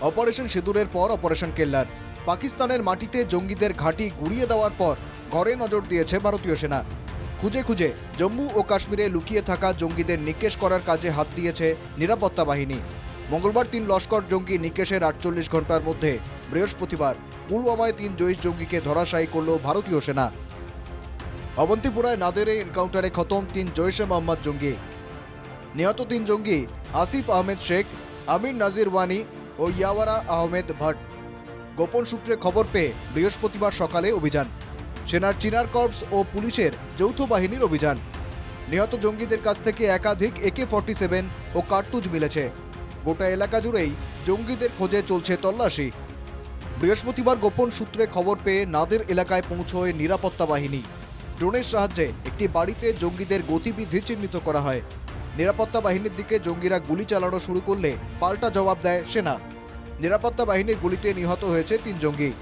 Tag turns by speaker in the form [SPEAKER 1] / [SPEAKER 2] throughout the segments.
[SPEAKER 1] Operation সিঁদুরের পর operation কেল্লার। পাকিস্তানের মাটিতে জঙ্গিদের ঘাঁটি গুড়িয়ে দেওয়ার পর ঘরে নজর দিয়েছে ভারতীয় সেনা। খুঁজে খুঁজে জম্মু ও কাশ্মীরে লুকিয়ে থাকা জঙ্গিদের নিকেশ করার কাজে হাত দিয়েছে নিরাপত্তা বাহিনী। মঙ্গলবার তিন লস্কর জঙ্গি নিকেশের আটচল্লিশ ঘণ্টার মধ্যে বৃহস্পতিবার পুলওয়ামায় তিন জয়ীশ জঙ্গিকে ধরাশায়ী করল ভারতীয় সেনা। অবন্তিপুরায় নাদেরে এনকাউন্টারে খতম তিন জৈশে মোহাম্মদ জঙ্গি। নিহত তিন জঙ্গি আসিফ আহমেদ শেখ, আমির নাজির ওয়ানি ও ইয়াওয়ারা আহমেদ ভট্ট। গোপন সূত্রে খবর পেয়ে বৃহস্পতিবার সকালে অভিযান। সেনার চিনার কর্পস ও পুলিশের যৌথ বাহিনীর অভিযান। নিহত জঙ্গিদের কাছ থেকে একাধিক একে ফর্টি সেভেন ও কার্তুজ মিলেছে। গোটা এলাকা জুড়েই জঙ্গিদের খোঁজে চলছে তল্লাশি। বৃহস্পতিবার গোপন সূত্রে খবর পেয়ে নাদের এলাকায় পৌঁছয় নিরাপত্তা বাহিনী। ড্রোনের সাহায্যে একটি বাড়িতে জঙ্গিদের গতিবিধি চিহ্নিত করা হয়। নিরাপত্তা বাহিনীর দিকে জঙ্গিরা গুলি চালানো শুরু করলে পাল্টা জবাব দেয় সেনা। নিরাপত্তা বাহিনীর গুলিতে নিহত হয়েছে তিন জঙ্গি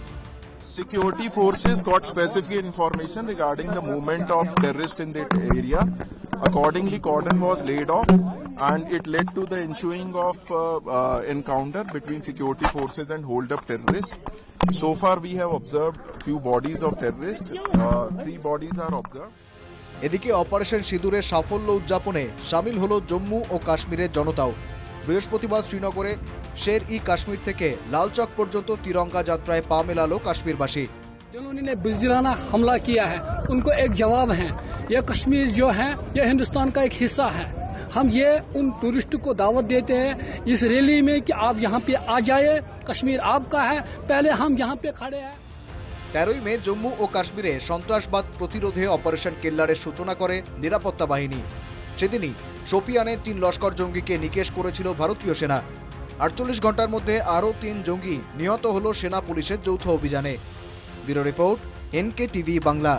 [SPEAKER 2] Security forces got specific information regarding the movement of terrorists in that area. Accordingly, cordon was laid off and it led to the ensuing of uh, uh, encounter between security forces and hold-up terrorists. So far, we have observed few bodies of terrorists. Uh, three bodies are observed.
[SPEAKER 1] এদিকে operation সিঁদুরের সাফল্য উদযাপনে সামিল হলো জম্মু ও কাশ্মীরের জনতাও বৃহস্পতিবার শ্রীনগরে শের ই কাশ্মীর থেকে লালচক পর্যন্ত তিরঙ্গা যাত্রায় পা মেলালো কাশ্মীরবাসী
[SPEAKER 3] जिन्होंने बुजदिलाना हमला किया है उनको एक जवाब है ये कश्मीर जो है ये हिंदुस्तान का एक हिस्सा है हम ये उन टूरिस्ट को दावत देते हैं इस रैली में कि आप यहाँ पे आ जाए कश्मीर आपका है पहले हम यहाँ पे खड़े हैं
[SPEAKER 1] তেরোই মে জম্মু ও কাশ্মীরে সন্ত্রাসবাদ প্রতিরোধে অপারেশন কেল্লারের সূচনা করে নিরাপত্তা বাহিনী সেদিনই শোপিয়ানে তিন লস্কর জঙ্গিকে নিকেশ করেছিল ভারতীয় সেনা। আটচল্লিশ ঘণ্টার মধ্যে আরও তিন জঙ্গি নিহত হল সেনা পুলিশের যৌথ অভিযানে। Bureau report NK TV Bangla.